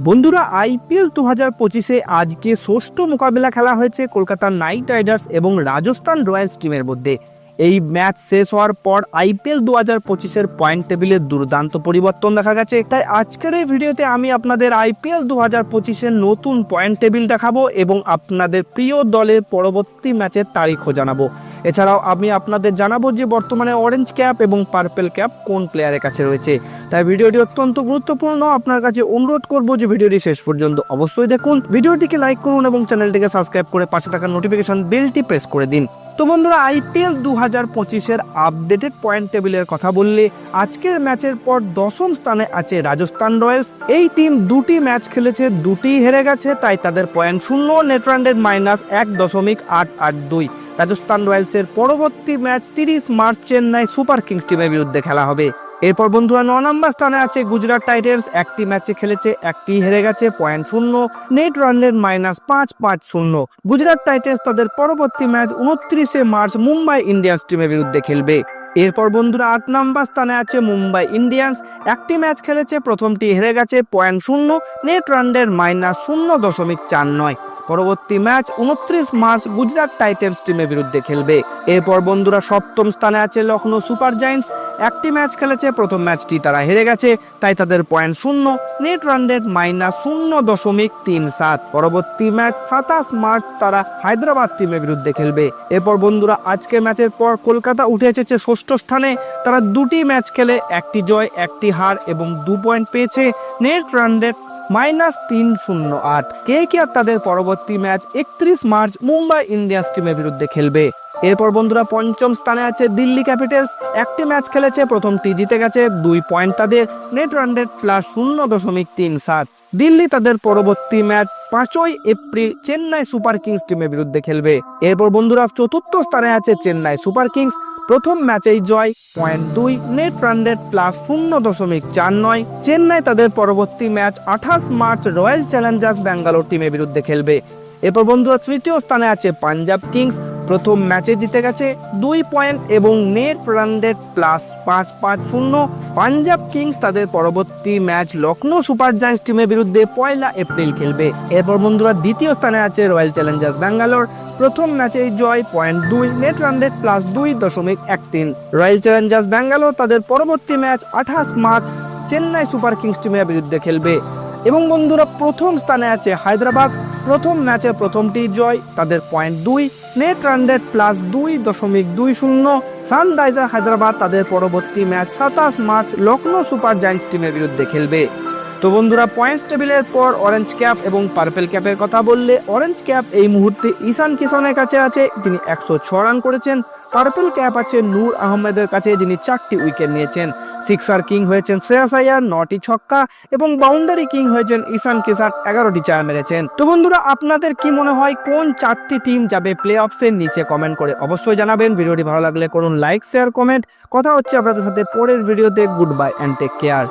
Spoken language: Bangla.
বন্ধুরা, আইপিএল দু হাজার পঁচিশে আজকে ষষ্ঠ মোকাবিলা খেলা হয়েছে কলকাতা নাইট রাইডার্স এবং রাজস্থান রয়্যালস টিমের মধ্যে। এই ম্যাচ শেষ হওয়ার পর আইপিএল দু হাজার পঁচিশের পয়েন্ট টেবিলে দুর্দান্ত পরিবর্তন দেখা গেছে। তাই আজকের এই ভিডিওতে আমি আপনাদের আইপিএল দু হাজার পঁচিশের নতুন পয়েন্ট টেবিল দেখাবো এবং আপনাদের প্রিয় দলের পরবর্তী ম্যাচের তারিখও জানাব। এছাড়াও আমি আপনাদের জানাব যে বর্তমানে অরেঞ্জ ক্যাপ এবং পার্পেল ক্যাপ কোন প্লেয়ারের কাছে রয়েছে। তাই ভিডিওটি অত্যন্ত গুরুত্বপূর্ণ। আপনার কাছে অনুরোধ করব যে ভিডিওটি শেষ পর্যন্ত অবশ্যই দেখুন। ভিডিওটিকে লাইক করুন এবং চ্যানেলটিকে সাবস্ক্রাইব করে পাশে থাকা নোটিফিকেশন বেলটি প্রেস করে দিন। তো বন্ধুরা আইপিএল দু হাজার পঁচিশের আপডেটেড পয়েন্ট টেবিলের কথা বললে আজকের ম্যাচের পর দশম স্থানে আছে রাজস্থান রয়্যালস। এই টিম দুটি ম্যাচ খেলেছে দুটি হেরে গেছে, তাই তাদের পয়েন্ট শূন্য নেট মাইনাস এক দশমিক আট আট দুই। রাজস্থান রয়্যালসের পরবর্তী ম্যাচ তিরিশ মার্চ চেন্নাই সুপার কিংস টিমের বিরুদ্ধে খেলা হবে। এরপর বন্ধুরা ন নম্বর স্থানে আছে গুজরাট টাইটান্স। একটি ম্যাচে খেলেছে, একটি হেরে গেছে পয়েন্ট শূন্য। নেট রানের মাইনাস পাঁচ পাঁচ শূন্য। গুজরাট টাইটান্স তাদের পরবর্তী ম্যাচ উনত্রিশে মার্চ মুম্বাই ইন্ডিয়ান্স টিমের বিরুদ্ধে খেলবে। এরপর বন্ধুরা আট নম্বর স্থানে আছে মুম্বাই ইন্ডিয়ান্স। একটি ম্যাচ খেলেছে, প্রথমটি হেরে গেছে পয়েন্ট শূন্য। নেট রানের মাইনাস শূন্য দশমিক চার নয়। পরবর্তী ম্যাচ উনত্রিশ মার্চ গুজরাট টাইটেন্স টিমের বিরুদ্ধে খেলবে। এরপর বন্ধুরা সপ্তম স্থানে আছে লখনৌ সুপার জায়ান্টস। একটি ম্যাচ খেলেছে, প্রথম ম্যাচটি তারা হেরে গেছে, তাই তাদের পয়েন্ট শূন্য, নেট রান রেট মাইনাস শূন্য দশমিক তিন সাত। পরবর্তী ম্যাচ সাতাশ মার্চ তারা হায়দ্রাবাদ টিমের বিরুদ্ধে খেলবে। এরপর বন্ধুরা আজকে ম্যাচের পর কলকাতা উঠে এসেছে ষষ্ঠ স্থানে। তারা দুটি ম্যাচ খেলে একটি জয়, একটি হার এবং দু পয়েন্ট পেয়েছে, নেট রান রেট মাইনাস তিন শূন্য আট। কে কে আর তাদের পরবর্তী ম্যাচ একত্রিশ মার্চ মুম্বাই ইন্ডিয়ান্স টিমের বিরুদ্ধে খেলবে? এরপর বন্ধুরা পঞ্চম স্থানে আছে দিল্লি ক্যাপিটালস। একটি ম্যাচ খেলেছে প্রথমটি জিতে গেছে, দুই পয়েন্ট তাদের। নেট রেট প্লাস শূন্য দশমিক তিন সাত। দিল্লি তাদের পরবর্তী ম্যাচ পাঁচই এপ্রিল চেন্নাই সুপার কিংস টিমের বিরুদ্ধে খেলবে। এরপর বন্ধুরা চতুর্থ স্থানে আছে চেন্নাই সুপার কিংস। প্রথম ম্যাচেই জয় পয়েন্ট দুই, নেট রান রেট প্লাস শূন্য দশমিক চার নয়। চেন্নাই তাদের পরবর্তী ম্যাচ আঠাশ মার্চ রয়্যাল চ্যালেঞ্জার্স ব্যাঙ্গালোর টিমের বিরুদ্ধে খেলবে। এরপর বন্ধুরা তৃতীয় স্থানে আছে পাঞ্জাব কিংস। প্রথম ম্যাচে জিতে গেছে দুই পয়েন্ট এবং নেট রান প্লাস পাঁচ পাঁচ শূন্য। পাঞ্জাব কিংস তাদের পরবর্তী ম্যাচ লখনৌ সুপার জায়ান্টস টিমের বিরুদ্ধে পয়লা এপ্রিল খেলবে। এরপর বন্ধুরা দ্বিতীয় স্থানে আছে রয়্যাল চ্যালেঞ্জার্স ব্যাঙ্গালোর। প্রথম ম্যাচেই জয় পয়েন্ট দুই, নেট রান প্লাস দুই দশমিক এক তিন। রয়্যাল চ্যালেঞ্জার্স ব্যাঙ্গালোর তাদের পরবর্তী ম্যাচ আঠাশ মার্চ চেন্নাই সুপার কিংস টিমের বিরুদ্ধে খেলবে। এবং বন্ধুরা প্রথম স্থানে আছে হায়দ্রাবাদ, প্রথম ম্যাচে প্রথমটি জয়, তাদের পয়েন্ট দুই নেট রান প্লাস দুই দশমিক দুই শূন্য। সানরাইজার হায়দ্রাবাদ তাদের পরবর্তী ম্যাচ সাতাশ মার্চ লখনৌ সুপার জায়ান্টস টিমের বিরুদ্ধে খেলবে। তো বন্ধুরা পয়েন্টস টেবিলের পর অরেঞ্জ ক্যাপ এবং পার্পেল ক্যাপের কথা বললে অরেঞ্জ ক্যাপ এই মুহূর্তে ঈশান কিষানের কাছে আছে তিনি একশো ছ রান করেছেন। পার্পেল ক্যাপ আছে নূর আহমেদের কাছে, যিনি চারটি উইকেট নিয়েছেন। সিক্সার কিং হয়েছেন শ্রেয়াস আয়ার, নটি ছক্কা এবং বাউন্ডারি কিং হয়েছেন ঈশান কিষান, এগারোটি চার মেরেছেন। তো বন্ধুরা, আপনাদের কি মনে হয়, কোন চারটি টিম যাবে প্লে অফসের নিচে কমেন্ট করে অবশ্যই জানাবেন। ভিডিওটি ভালো লাগলে করুন লাইক শেয়ার কমেন্ট কথা হচ্ছে আপনাদের সাথে পরের ভিডিওতে good bye and take care